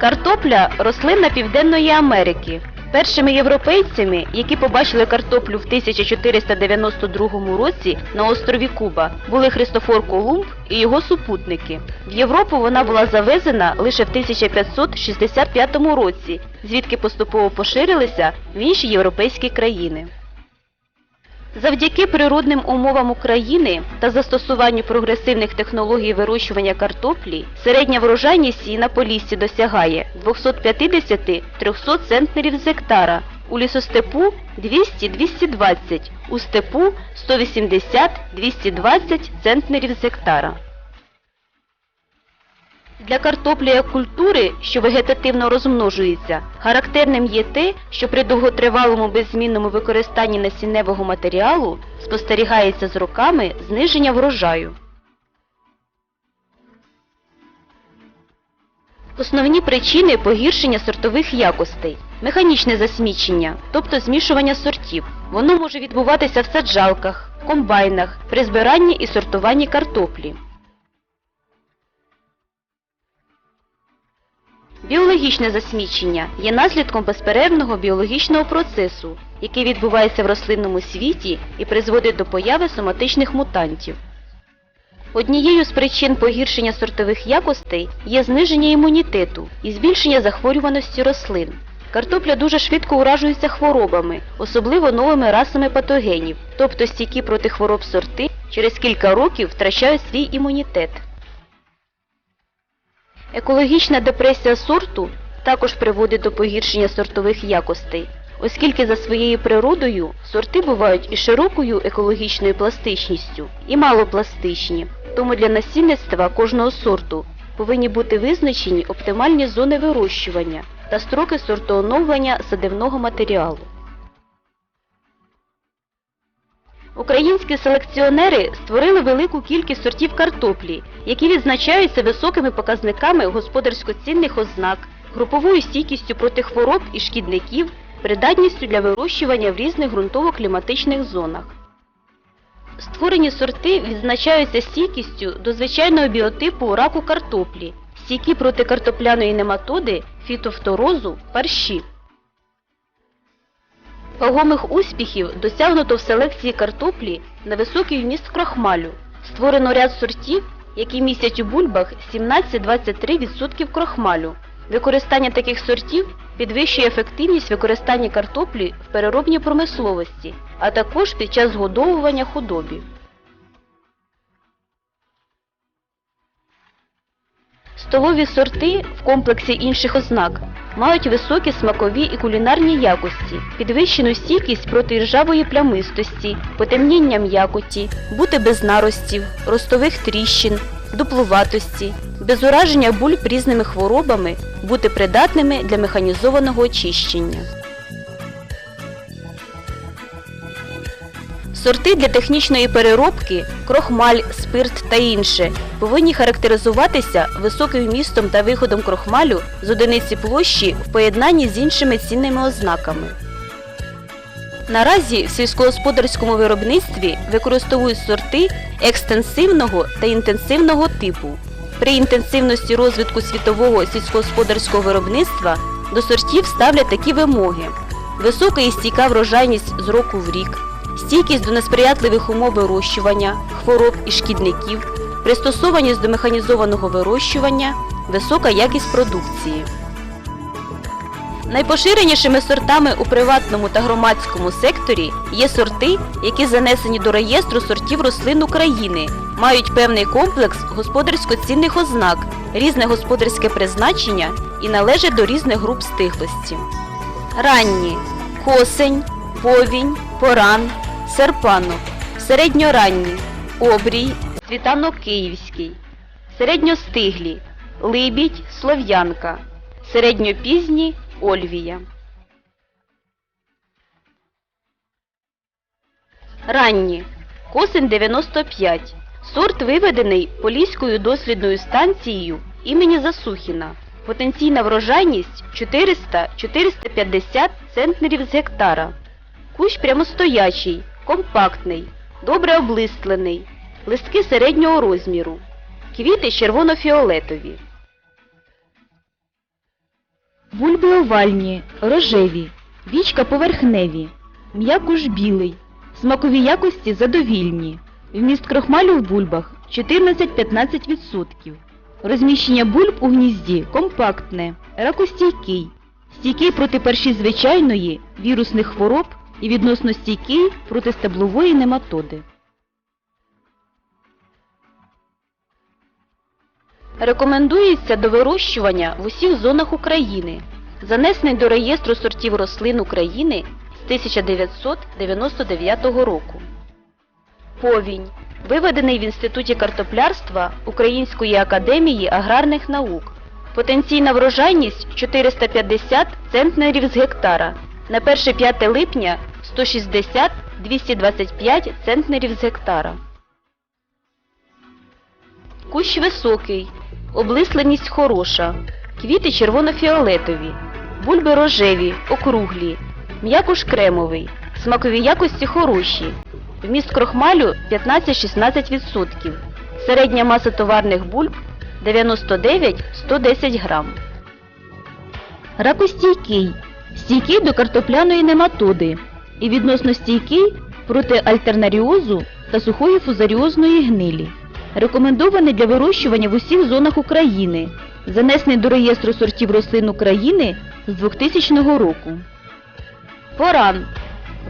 Картопля рослина Південної Америки. Першими європейцями, які побачили картоплю в 1492 році на острові Куба, були Христофор Колумб і його супутники. В Європу вона була завезена лише в 1565 році, звідки поступово поширилися в інші європейські країни. Завдяки природним умовам України та застосуванню прогресивних технологій вирощування картоплі, середня врожайність її на поліссі досягає 250-300 центнерів з гектара, у лісостепу 200-220, у степу 180-220 центнерів з гектара. Для картоплі як культури, що вегетативно розмножується, характерним є те, що при довготривалому беззмінному використанні насінневого матеріалу спостерігається з роками зниження врожаю. Основні причини погіршення сортових якостей. Механічне засмічення, тобто змішування сортів. Воно може відбуватися в саджалках, комбайнах, при збиранні і сортуванні картоплі. Біологічне засмічення є наслідком безперервного біологічного процесу, який відбувається в рослинному світі і призводить до появи соматичних мутантів. Однією з причин погіршення сортових якостей є зниження імунітету і збільшення захворюваності рослин. Картопля дуже швидко уражується хворобами, особливо новими расами патогенів, тобто стійкі проти хвороб сорти через кілька років втрачають свій імунітет. Екологічна депресія сорту також приводить до погіршення сортових якостей, оскільки за своєю природою сорти бувають і широкою екологічною пластичністю, і малопластичні. Тому для насінництва кожного сорту повинні бути визначені оптимальні зони вирощування та строки сортооновлення садивного матеріалу. Українські селекціонери створили велику кількість сортів картоплі, які відзначаються високими показниками господарсько-цінних ознак, груповою стійкістю проти хвороб і шкідників, придатністю для вирощування в різних ґрунтово-кліматичних зонах. Створені сорти відзначаються стійкістю до звичайного біотипу раку картоплі, стійкі проти картопляної нематоди, фітофторозу, парші. Вагомих успіхів досягнуто в селекції картоплі на високий вміст крохмалю. Створено ряд сортів, які містять у бульбах 17-23% крохмалю. Використання таких сортів підвищує ефективність використання картоплі в переробній промисловості, а також під час згодовування худобі. Столові сорти в комплексі інших ознак мають високі смакові і кулінарні якості, підвищену стійкість проти ржавої плямистості, потемніння м'якоті, бути без наростів, ростових тріщин, дуплуватості, без ураження бульб різними хворобами, бути придатними для механізованого очищення. Сорти для технічної переробки, крохмаль, спирт та інше повинні характеризуватися високим вмістом та виходом крохмалю з одиниці площі в поєднанні з іншими цінними ознаками. Наразі в сільськогосподарському виробництві використовують сорти екстенсивного та інтенсивного типу. При інтенсивності розвитку світового сільськогосподарського виробництва до сортів ставлять такі вимоги: висока і стійка врожайність з року в рік, стійкість до несприятливих умов вирощування, хвороб і шкідників, пристосованість до механізованого вирощування, висока якість продукції. Найпоширенішими сортами у приватному та громадському секторі є сорти, які занесені до реєстру сортів рослин України, мають певний комплекс господарсько-цінних ознак, різне господарське призначення і належать до різних груп стиглості. Ранні косень, повінь, поран, серпанок, середньоранні, обрій, світанок київський, середньостиглі, либідь, слов'янка, середньопізні, ольвія. Ранні. Косин 95. Сорт виведений Поліською дослідною станцією імені Засухіна. Потенційна врожайність 400-450 центнерів з гектара. Кущ прямостоячий, компактний, добре облистлений, листки середнього розміру. Квіти червоно-фіолетові. Бульби овальні, рожеві, вічка поверхневі, м'якуш білий, смакові якості задовільні. Вміст крохмалю в бульбах 14-15%. Розміщення бульб у гнізді компактне, ракостійкий, стійкий проти перші звичайної, вірусних хвороб і відносно стійкий проти стеблової нематоди. Рекомендується до вирощування в усіх зонах України, занесений до реєстру сортів рослин України з 1999 року. Повінь. Виведений в Інституті картоплярства Української академії аграрних наук. Потенційна врожайність 450 центнерів з гектара. На 1-5 липня 160-225 центнерів з гектара. Кущ високий, облисленість хороша, квіти червоно-фіолетові, бульби рожеві, округлі, м'якуш кремовий, смакові якості хороші, вміст крохмалю 15-16%, середня маса товарних бульб 99-110 грам. Ракостійкий, стійкий до картопляної нематоди і відносно стійкий проти альтернаріозу та сухої фузаріозної гнилі. Рекомендований для вирощування в усіх зонах України, занесений до реєстру сортів рослин України з 2000 року. Поран.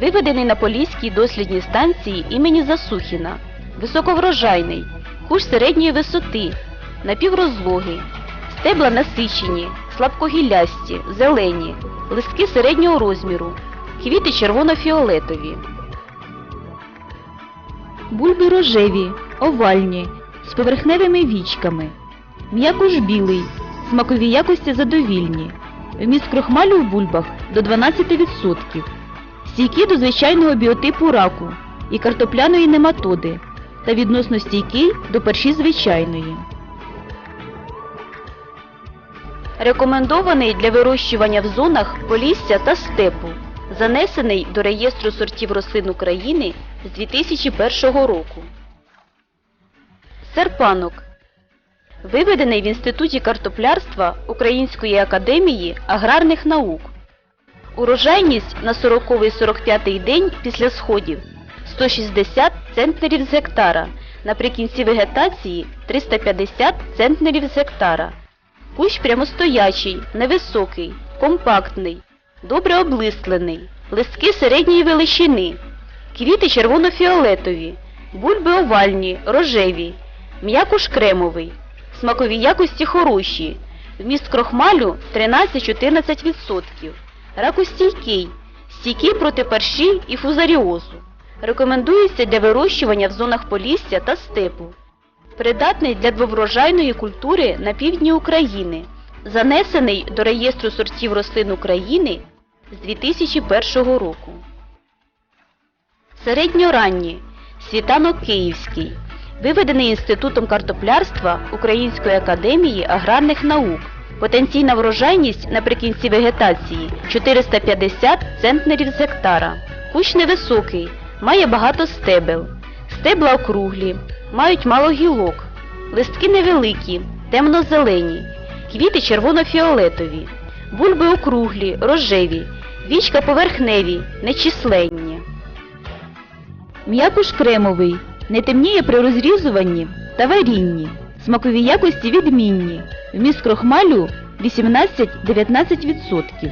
Виведений на Поліській дослідній станції імені Засухіна. Високоврожайний. Куш середньої висоти. Напіврозлогий. Стебла насичені, слабкогіллясті, зелені. Листки середнього розміру. Квіти червоно-фіолетові. Бульби рожеві, овальні, з поверхневими вічками. М'якуш білий, смакові якості задовільні. Вміст крохмалю в бульбах до 12%. Стійкий до звичайного біотипу раку і картопляної нематоди та відносно стійкий до перші звичайної. Рекомендований для вирощування в зонах полісся та степу. Занесений до реєстру сортів рослин України з 2001 року. Серпанок. Виведений в Інституті картоплярства Української академії аграрних наук. Урожайність на 40-45 день після сходів 160 центнерів з гектара. Наприкінці вегетації 350 центнерів з гектара. Кущ прямостоячий, невисокий, компактний, добре облистлений, листки середньої величини, квіти червоно-фіолетові, бульби овальні, рожеві, м'якуш кремовий, смакові якості хороші, вміст крохмалю 13-14%, ракостійкий, стійкий проти парші і фузаріозу. Рекомендується для вирощування в зонах полісся та степу. Придатний для двоврожайної культури на півдні України. Занесений до реєстру сортів рослин України з 2001 року. Середньоранні. Світанок Київський. Виведений Інститутом картоплярства Української академії аграрних наук. Потенційна врожайність наприкінці вегетації 450 центнерів з гектара. Кущ невисокий, має багато стебел. Стебла округлі, мають мало гілок. Листки невеликі, темно-зелені. Квіти червоно-фіолетові. Бульби округлі, рожеві. Вічка поверхневі, нечисленні. М'якуш кремовий, не темніє при розрізуванні та варінні. Смакові якості відмінні. Вміст крохмалю 18-19%.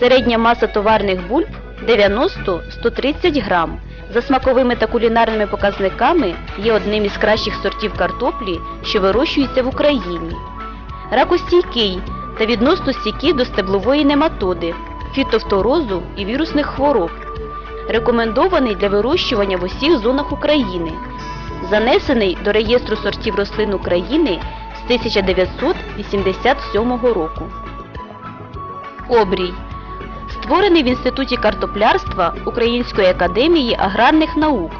Середня маса товарних бульб 90-130 грам. За смаковими та кулінарними показниками є одним із кращих сортів картоплі, що вирощується в Україні. Ракостійкий та відносно стійкий до стеблової нематоди, фітофторозу і вірусних хвороб. Рекомендований для вирощування в усіх зонах України. Занесений до реєстру сортів рослин України з 1987 року. Обрій. Створений в Інституті картоплярства Української академії аграрних наук.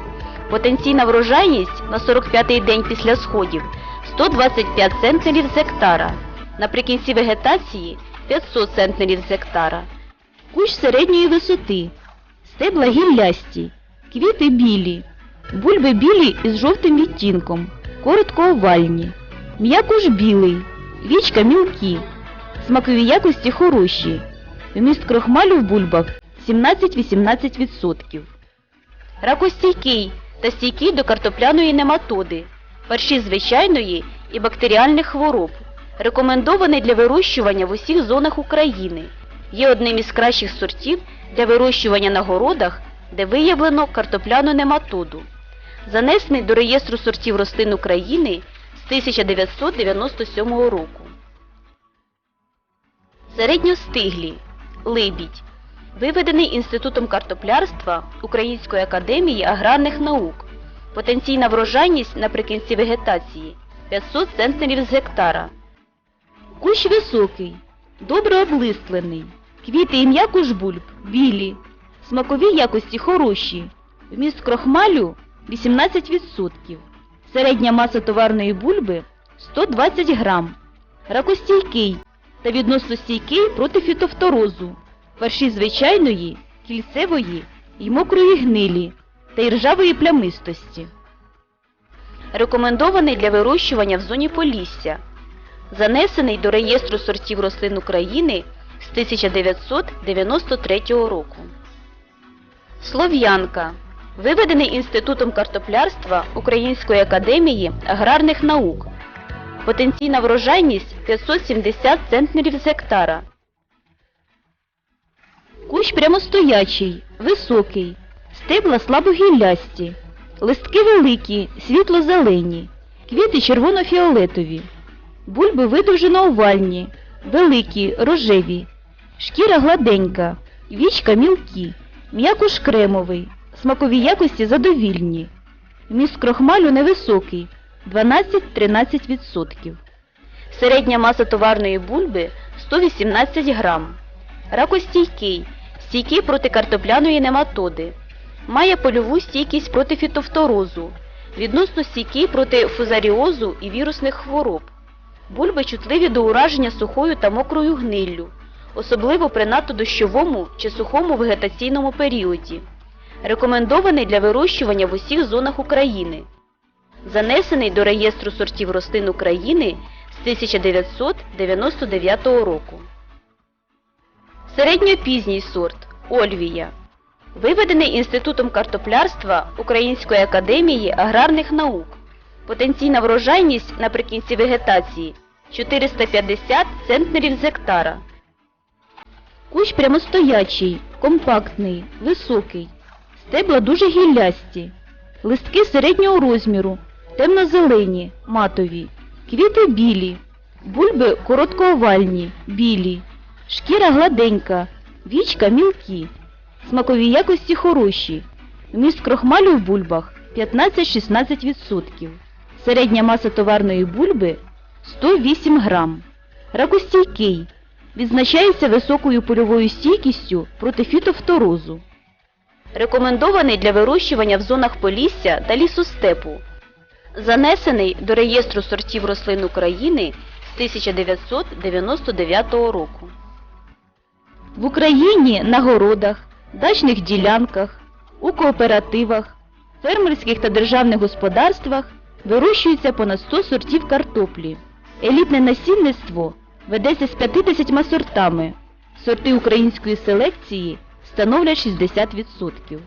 Потенційна врожайність на 45-й день після сходів 125 центнерів з гектара. Наприкінці вегетації 500 центнерів з гектара. Кущ середньої висоти. Стебла гіллясті. Квіти білі. Бульби білі із жовтим відтінком. Коротко овальні. М'якуш білий. Вічка мілкі. Смакові якості хороші. Вміст крохмалю в бульбах 17-18%. Ракостійкий та стійкий до картопляної нематоди, перші звичайної і бактеріальних хвороб. Рекомендований для вирощування в усіх зонах України. Є одним із кращих сортів для вирощування на городах, де виявлено картопляну нематоду. Занесений до реєстру сортів рослин України з 1997 року. Середньостиглі. Либідь. Виведений Інститутом картоплярства Української академії аграрних наук. Потенційна врожайність наприкінці вегетації 500 центнерів з гектара. Кущ високий, добре облистлений. Квіти і м'якуш бульб білі. Смакові якості хороші. Вміст крохмалю 18%. Середня маса товарної бульби 120 грам. Ракостійкий та відносно стійкий проти фітофторозу. Верші звичайної, кільцевої і мокрої гнилі та й ржавої плямистості. Рекомендований для вирощування в зоні Полісся. Занесений до реєстру сортів рослин України з 1993 року. Слов'янка. Виведений Інститутом картоплярства Української академії аграрних наук. Потенційна врожайність 570 центнерів з гектара. Кущ прямостоячий, високий, стебла слабогіллясті, листки великі, світло-зелені, квіти червоно-фіолетові, бульби видовжено овальні, великі, рожеві, шкіра гладенька, вічка мілкі, м'якуш кремовий, смакові якості задовільні. Вміст крохмалю невисокий 12-13%. Середня маса товарної бульби 118 грам. Ракостійкий, стійкий проти картопляної нематоди. Має польову стійкість проти фітофторозу, відносно стійкий проти фузаріозу і вірусних хвороб. Бульби чутливі до ураження сухою та мокрою гниллю, особливо при надто дощовому чи сухому вегетаційному періоді. Рекомендований для вирощування в усіх зонах України. Занесений до реєстру сортів рослин України з 1999 року. Середньопізній сорт Ольвія. Виведений Інститутом картоплярства Української академії аграрних наук. Потенційна врожайність наприкінці вегетації 450 центнерів з гектара. Кущ прямостоячий, компактний, високий. Стебла дуже гіллясті. Листки середнього розміру, темно-зелені, матові. Квіти білі. Бульби короткоовальні, білі. Шкіра гладенька, вічка мілкі. Смакові якості хороші. Вміст крохмалю в бульбах 15-16%. Середня маса товарної бульби 108 грам. Ракостійкий. Відзначається високою польовою стійкістю проти фітофторозу. Рекомендований для вирощування в зонах Полісся та лісостепу. Занесений до реєстру сортів рослин України з 1999 року. В Україні на городах, дачних ділянках, у кооперативах, фермерських та державних господарствах вирощується понад 100 сортів картоплі. Елітне насінництво ведеться з 50 сортами. Сорти української селекції становлять 60%.